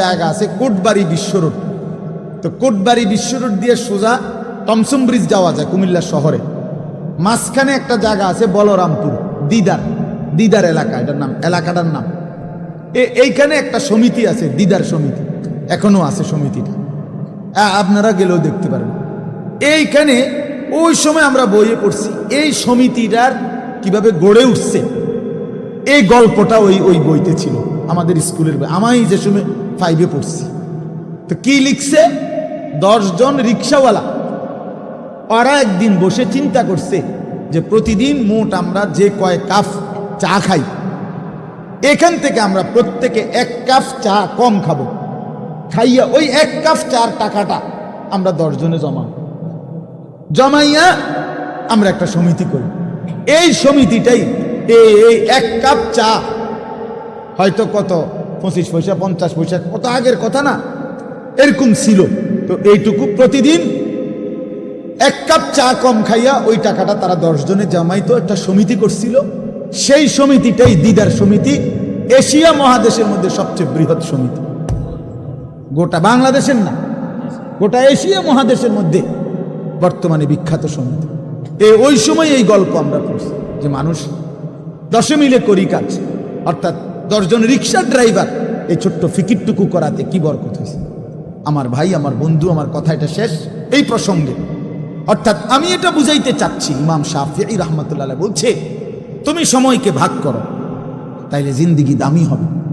জায়গা আছে কোটবাড়ি বিশ্ব রোড। তো কোটবাড়ি বিশ্ব রোড দিয়ে সোজা টমসম ব্রিজ যাওয়া যায় কুমিল্লা শহরে। মাঝখানে একটা জায়গা আছে বলরামপুর, দিদার দিদার এলাকা, এটার নাম, এলাকাটার নাম। এইখানে একটা সমিতি আছে, দিদার সমিতি। এখনও আছে সমিতিটা। আপনারা গেলেও দেখতে পারেন। এইখানে ওই সময় আমরা বইয়ে পড়ছি, এই সমিতিটার কীভাবে গড়ে উঠছে। এই গল্পটা ওই ওই বইতে ছিল। আমাদের স্কুলের বই। আমি যে সময় ফাইভে পড়ছি। তো কি লিখছে? দশজন রিক্সাওয়ালা। ওরা একদিন বসে চিন্তা করছে যে প্রতিদিন মোট আমরা যে কয় কাপ চা খাই, এখান থেকে আমরা প্রত্যেকে এক কাপ চা কম খাব। খাইয়া ওই এক কাপ চার টাকাটা আমরা দশজনে জমা। জমাইয়া আমরা একটা সমিতি করি। এই সমিতিটাই এই এক কাপ চা হয়তো কত? পঁচিশ পয়সা, পঞ্চাশ পয়সা, কত আগের কথা না? এরকম ছিল। তো এইটুকু প্রতিদিন এক কাপ চা কম খাইয়া ওই টাকাটা তারা দশ দশজনে জমাইতো, একটা সমিতি করছিল। সেই সমিতিটাই দিদার সমিতি। এশিয়া মহাদেশের মধ্যে সবচেয়ে বৃহৎ সমিতি। গোটা বাংলাদেশের না, গোটা এশিয়া মহাদেশের মধ্যে বর্তমানে বিখ্যাত সমিতি। এ ওই সময় এই গল্প আমরা পড়ছি, যে মানুষ দশে মিলে করি কাজ, অর্থাৎ দশজন রিক্সার ড্রাইভার। এই ছোট্ট ফিকিরটুকু করাতে কি বরকত হয়েছে? আমার ভাই, আমার বন্ধু, আমার কথা এটা শেষ। এই প্রসঙ্গে, অর্থাৎ আমি এটা বুঝাইতে চাচ্ছি, ইমাম শাহি রহমতুল্লাহ বলছে, তুমি সময়কে ভাগ করো, তাইলে জিন্দিগি দামি হবে।